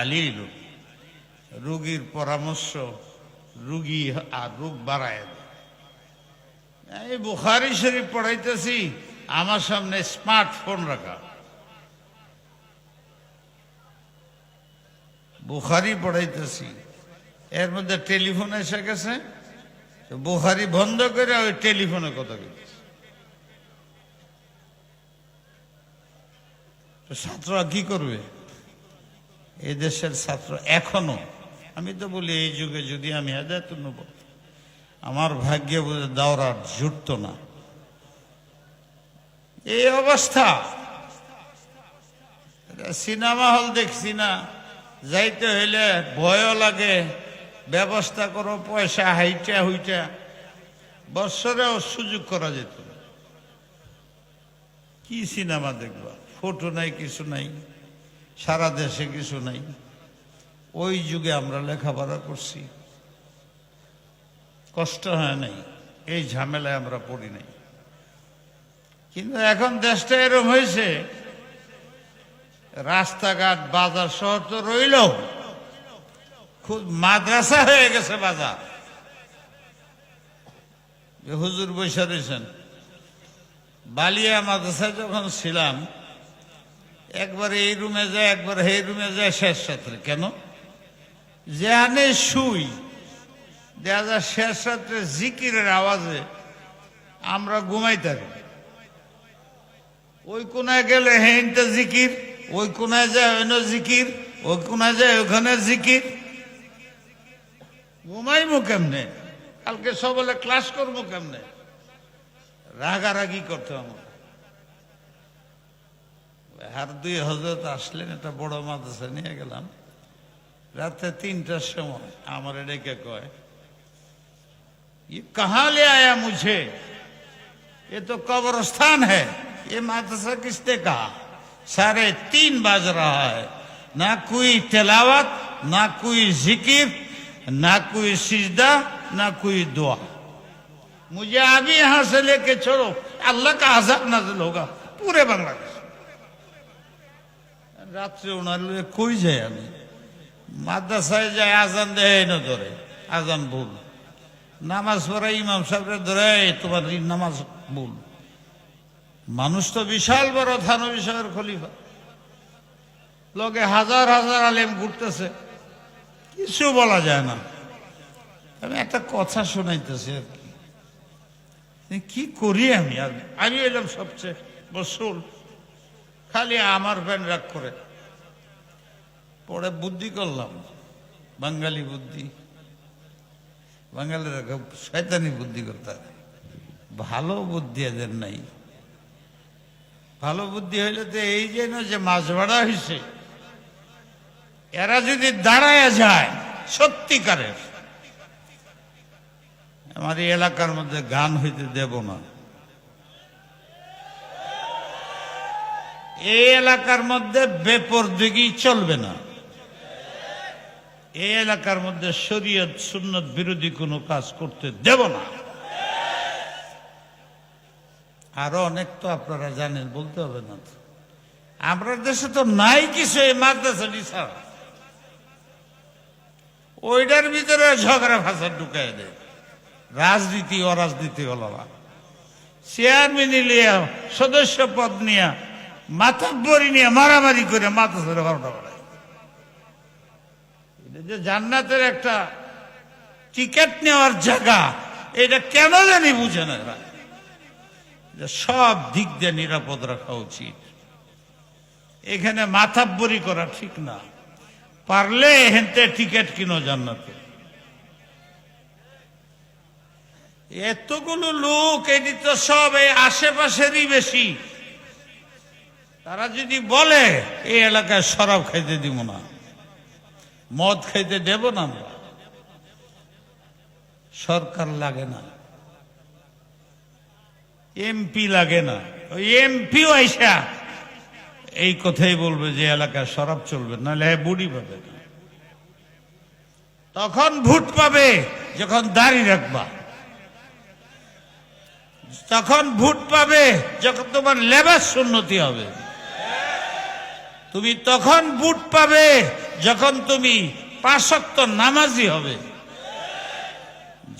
আলী লোক রুগীর পরামর্শ রুগী আর রোগ বাড়ায় এই বুখারি শরীফ পড়াইতেছি, আমার সামনে স্মার্টফোন রাখা। বুখারি পড়াইতেছি, এর মধ্যে টেলিফোন এসে গেছে বুখারি বন্ধ করে ওই টেলিফোনে কথা বলছে ছাত্ররা কি করবে? এই দেশের ছাত্র এখনও। আমি তো বলি, এই যুগে যদি আমি হেদায়ত নেব, আমার ভাগ্যে বোধ দাওরার জুটত না। এই অবস্থা। সিনেমা হল দেখছি না। যাইতে হইলে ভয়ও লাগে, ব্যবস্থা করো, পয়সা হাইটা হইটা। বৎসরেও সুযোগ করা যেত কি সিনেমা দেখবা? ফটো নাই, কিছু নাই। সারা দেশে কিছু নাই। ওই যুগে আমরা লেখাপড়া করছি। কষ্ট হয় নাই, এই ঝামেলায় আমরা পড়ি নাই। কিন্তু এখন দেশটা এরম হয়েছে, রাস্তাঘাট, বাজার শহর তো রইল খুব মাদ্রাসা হয়ে গেছে বাজার। হুজুর বৈশা রয়েছেন, বালিয়া মাদ্রাসায় যখন ছিলাম একবার এই রুমে যায়, একবার এই রুমে যায়, শেষ রাত্রে। কেন? যেখানে শুই, দেখা যায় শেষ রাত্রে জিকিরের আওয়াজে আমরা ঘুমাই থাকি। ওই কোনায় গেলে হেনটা জিকির, ওই কোনায় যায় অন্য জিকির, ওই কোনায় যায় ওখানে জিকির। ঘুমাইমু কেমনে? কালকে সবলে ক্লাস করব কেমনে? রাগারাগি করতে আমার আর দুই হজরত আসলেন একটা বড় মাদ্রাসা নিয়ে গেলাম রাতে তিনটার সময় আমার ডেকে কয় ये कहाँ ले आया मुझे ये तो कब्रस्तान है ये मादरसा किसने कहा साढ़े तीन बज रहा है ना कोई तिलावत ना कोई जिक्र ना कोई सिजदा ना कोई दुआ मुझे अभी यहां से लेके छोड़ो अल्लाह का आजाब नाजिल होगा पूरे बांग्लादेश রাত্রে ওনার কই যাই আমি? মাদ্রাসায় যাই, আজান দেয় না ধরে। আজান ভুল। নামাজ পড়ে ইমাম সাহেবরে ধরে তোমার নামাজ ভুল। মানুষ তো বিশাল বড় থানবী সাহেবের খলিফা। লোকে হাজার হাজার আলেম ঘুরতেছে। কিছু বলা যায় না। আমি একটা কথা শোনাইতেছি আর কি। করি আমি? আমি এলাম সবচেয়ে বসুল। খালি আমার ফ্যান রাগ করে। পরে বুদ্ধি করলাম, বাঙালি বুদ্ধি। বাঙালিরা খুব শয়তানি বুদ্ধি করতে। ভালো বুদ্ধি এদের নাই। ভালো বুদ্ধি হইলে তো এই যে না যে মাছ ভাড়া হয়েছে এরা যদি দাঁড়ায় যায় সত্যিকারের, আমার এই এলাকার মধ্যে গান হইতে দেব না। এই এলাকার মধ্যে বেপর বেপরদিগি চলবে না। এই এলাকার মধ্যে শরীয়ত সুন্নত বিরোধী কোনো কাজ করতে দেব না। আরও অনেক তো আপনারা জানেন, বলতে হবে না আমরা দেশে তো নাই কিছু এই মাদ্রাসাটি ছাড়া ওইটার ভিতরে ঝগড়া ফাঁসা ঢুকাই দেয়। রাজনীতি, অরাজনীতি হলো চেয়ারম্যান সদস্য পদ নিয়ে মাথাব্বরি নিয়ে মারামারি করে মাথা ধরে বারোটা বেড়ায়। যে জান্নাতের একটা টিকিট নেওয়ার জায়গা, এটা কেন জানি বুঝে না এরা। সব দিক দিয়ে নিরাপদ রাখা উচিত। এখানে মাথাব্বরি করা ঠিক না। পারলে হেনতে টিকিট কিনো জান্নাতে। এতগুলো লোক এটি তো সব এই আশেপাশেরই বেশি। তারা যদি বলে, এই এলাকায় শরাব খাইতে দিব না, মদ খাইতে দেব না সরকার লাগে না। এমপি লাগে না। ওই এমপিও আইসা এই কথাই বলবে যে এলাকায় শরাব চলবে, নাহলে হ্যাঁ বুড়ি পাবে না। তখন ভোট পাবে যখন দাড়ি রাখবা। তখন ভোট পাবে যখন তোমার লেবাস উন্নতি হবে। তুমি তখন বুট পাবে যখন তুমি পাঁচক্ত নামাজি হবে।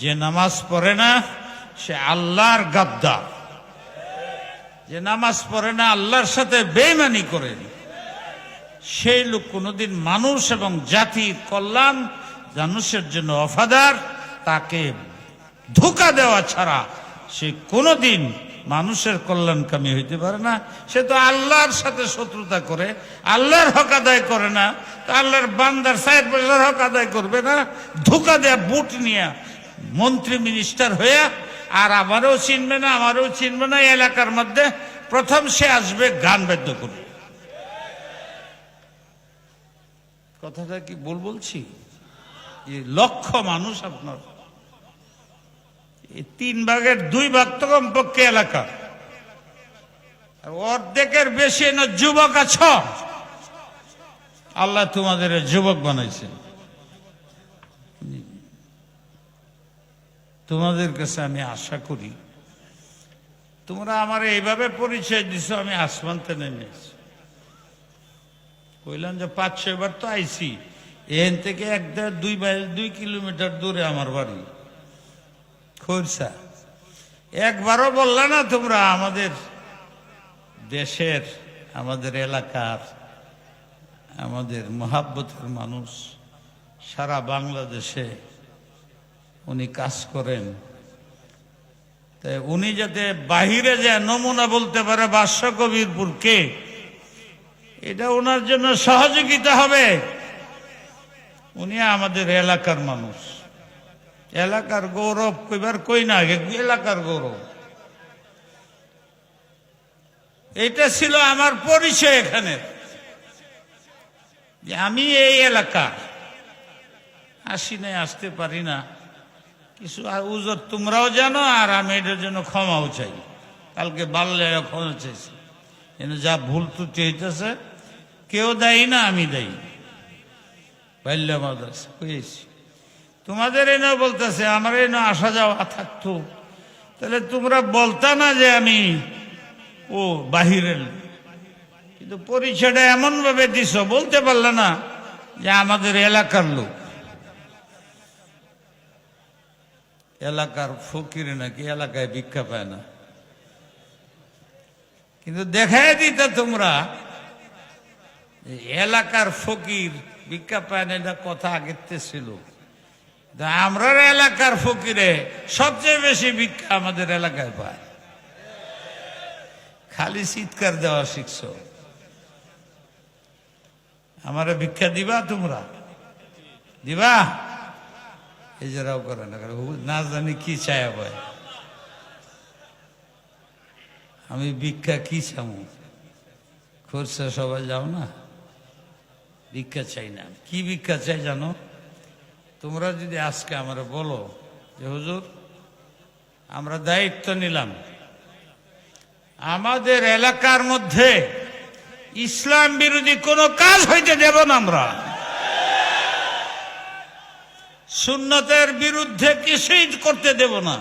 যে নামাজ পড়ে না, সে আল্লাহর গাদ্দা যে নামাজ পড়ে না, আল্লাহর সাথে বেইমানি করে। সেই লোক কোনোদিন মানুষ এবং জাতির কল্যাণ মানুষের জন্য অফাদার, তাকে ধোকা দেওয়া ছাড়া সে কোনোদিন মানুষের কল্যাণকামী হইতে পারে না। সে তো আল্লাহর সাথে শত্রুতা করে, আল্লাহর হক আদায় করে না। তো আল্লাহর বান্দার সাহেব পয়সার হক আদায় করবে না। ধোকা দেয়া বুট নিয়ে মন্ত্রী মিনিস্টার হয়ে আর আমারও চিনবে না, আমারও চিনবে না এলাকার মধ্যে প্রথম সে আসবে গান বাদ্য করবে। কথাটা কি বল বলছি? লক্ষ মানুষ আপনার এই তিন ভাগের দুই ভাগ তো কমপক্ষে এলাকা। অর্ধেকের বেশি না যুবক আছ। আল্লাহ তোমাদের যুবক বানাইছেন তোমাদের কাছে আমি আশা করি, তোমরা আমার এইভাবে পরিচয় দিছো, আমি আসমানতে নেমে কইলাম যে পাঁচ ছয়বার তো আইছি, এখান থেকে এক দেড় দুই দুই কিলোমিটার দূরে আমার বাড়ি। খোরসা একবারও বললে না তোমরা আমাদের দেশের, আমাদের এলাকার, আমাদের মহাব্বতের মানুষ, সারা বাংলাদেশে উনি কাজ করেন। তাই উনি যাতে বাহিরে যায়, নমুনা বলতে পারে বাস্য কবিরপুর কে? এটা ওনার জন্য সহযোগিতা হবে। উনি আমাদের এলাকার মানুষ। এলাকার গৌরব কইবার কই না এলাকার গৌরব। এটা ছিল আমার পরিচয় এখানে। যে আমি এই এলাকা। আসি নাই, আসতে পারি না। কিছু আর উজর তোমরাও জানো, আর আমি এটার জন্য ক্ষমাও চাই। কালকে বাল্যে ক্ষমা চাইছি। যা ভুল ত্রুটি হইতেছে, কেউ দেয় না, আমি দেই। বাল্য মাদ্রাসা বুঝেছি তোমাদের এনেও বলতেছে, আমার এনে আসা যাওয়া থাকতো। তাহলে তোমরা বলতা না যে আমি, ও, বাহিরের কিন্তু পরিচয়টা এমন ভাবে দিছ, বলতে পারলে না যে আমাদের এলাকার লোক। এলাকার ফকির নাকি এলাকায় ভিক্ষা পায় না। কিন্তু দেখাই দিতে তোমরা এলাকার ফকির ভিক্ষা পায় না, এটা কথা আগের ছিল। আমরা এলাকার ফকিরে সবচেয়ে বেশি ভিক্ষা আমাদের এলাকায় পায়। খালি চিৎকার দেওয়া শিখছ। আমারে ভিক্ষা দিবা তোমরা? দিবা? এই যে রাও করে না না জানি কি চায় ভাই আমি ভিক্ষা কি চামু? খরচা সবাই যাও না? ভিক্ষা চাই না। কি ভিক্ষা চাই জানো? তোমরা যদি আজকে আমরা বলো যে, হুজুর, আমরা দায়িত্ব নিলাম। আমাদের এলাকার মধ্যে ইসলাম বিরোধী কোনো কাজ হইতে দেব না আমরা। সুন্নতের বিরুদ্ধে কিছুই করতে দেব না।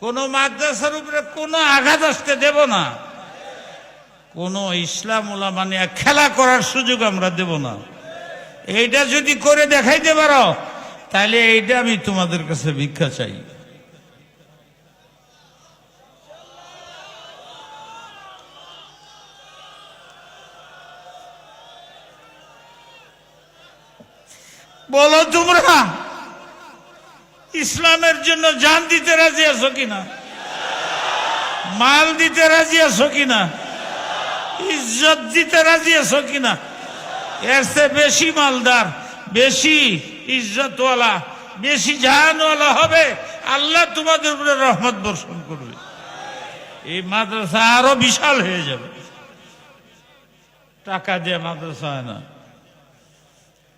কোন মাদ্রাসার উপরে কোনো আঘাত আসতে দেব না। কোন ইসলাম ওলা মানে খেলা করার সুযোগ আমরা দেব না। এইটা যদি করে দেখাইতে পারো, তাহলে এইটা আমি তোমাদের কাছে ভিক্ষা চাই। বলো তোমরা, ইসলামের জন্য জান দিতে রাজি আছো কিনা মাল দিতে রাজি আছো কিনা ইজ্জত দিতে রাজি আছো কিনা এর বেশি মালদার, বেশি ইজ্জতওয়ালা, বেশি জাহানওয়ালা হবে। আল্লাহ তোমাদের উপরে রহমত বর্ষণ করবে। এই মাদ্রাসা আরও বিশাল হয়ে যাবে। টাকা দিয়ে মাদ্রাসা হয় না।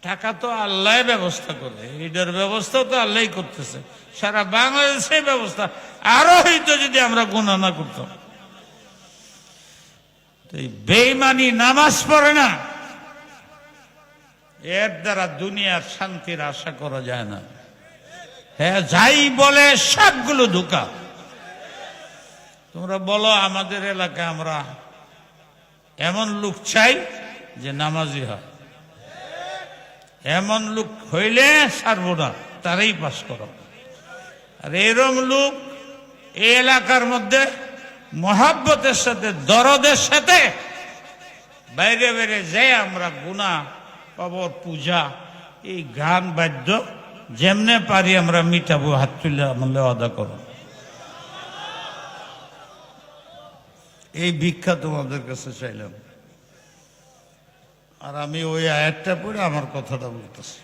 টাকা তো আল্লাহ ব্যবস্থা করে। এটার ব্যবস্থা তো আল্লাহ করতেছে। সারা বাংলাদেশে ব্যবস্থা। আরও হইতো যদি আমরা গুণা না করতাম। বেইমানি নামাজ পড়ে না। এর দ্বারা দুনিয়ার শান্তির আশা করা যায় না। হ্যাঁ যাই বলে সবগুলো ধোকা। তোমরা বলো, আমাদের এলাকায় আমরা এমন লোক চাই যে নামাজি হয়। এমন লোক হইলে ছাড়ব না, তারাই পাস করো। আর এরম লোক এই এলাকার মধ্যে মহাব্বতের সাথে, দরদের সাথে বাইরে বাইরে যে আমরা গুণা কবর পূজা, এই গান বাদ্য যেমনে পারি আমরা মিটাবো, হাত তুলে আমলে আদা করো। এই ভিক্ষা তোমাদের কাছে চাইলাম। আর আমি ওই আয়াতটা পড়ে আমার কথাটা বলতেছি।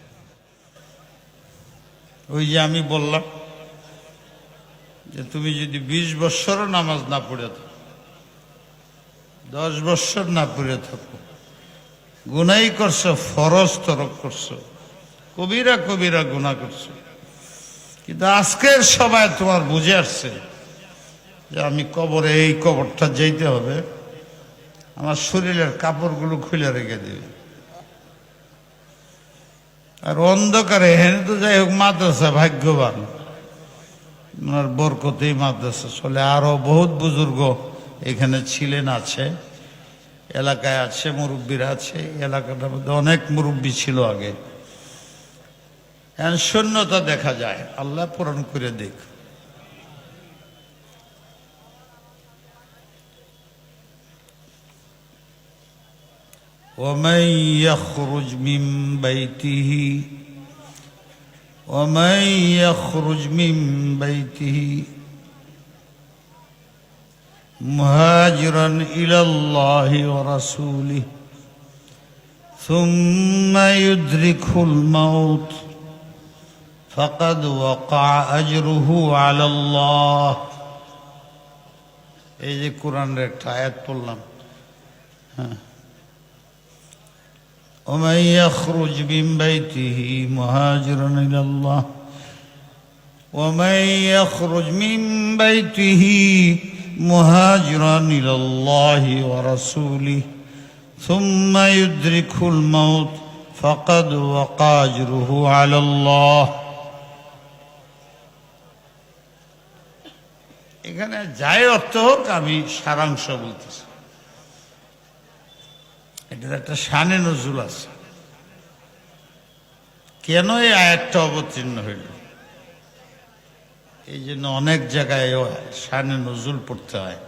ওই যে আমি বললাম যে তুমি যদি বিশ বৎসরও নামাজ না পড়ে থাকো, দশ বৎসর না পড়ে থাকো গুনাই করছ, ফরজ তরক করছ। কবিরা কবিরা গুণা করছ। কিন্তু আজকের সবাই তোমার বুঝে আসছে যে আমি কবরে এই কবরটা যেতে হবে, আমার শরীরের কাপড়গুলো খুলে রেখে দেবে। আর অন্ধকারে হেনে তো যাই হোক, মাদ্রাসা ভাগ্যবান। বরকতেই মাদ্রাসা চলে। আরও বহুত বুজুর্গ এখানে ছিলেন, আছে। এলাকায় আছে মুরব্বীরা আছে এই এলাকাটার মধ্যে অনেক মুরব্বী ছিল আগে এখন শূন্যতা দেখা যায় আল্লাহ পূরণ করে দেখ ومن يخرج من بيته ومن يخرج من بيته مهاجرا الى الله ورسوله ثم يدركه الموت فقد وقع اجره على الله এই যে কোরআনের একটা আয়াত পড়লাম ومن يخرج من بيته مهاجرا الى الله ومن يخرج من بيته مهاجرا الى الله ورسوله ثم يدركه الموت فقد وقع اجره على الله এখানে যাই অর্থ হোক আমি সারাংশ বলতেছি এটার একটা শানে নজরুল আছে কেন এই আয়াতটা অবতীর্ণ হইল এই জন্য অনেক জায়গায় সানে নজুল পড়তে হয়।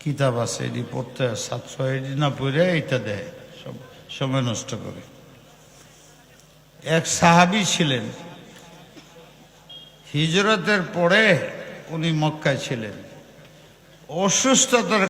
কিতাব আছে, এটি পড়তে হয় সাতশো এটি না পড়ে এটা দেয়, সব সময় নষ্ট করে। এক সাহাবি ছিলেন। হিজরতের পরে উনি মক্কায় ছিলেন। অসুস্থতার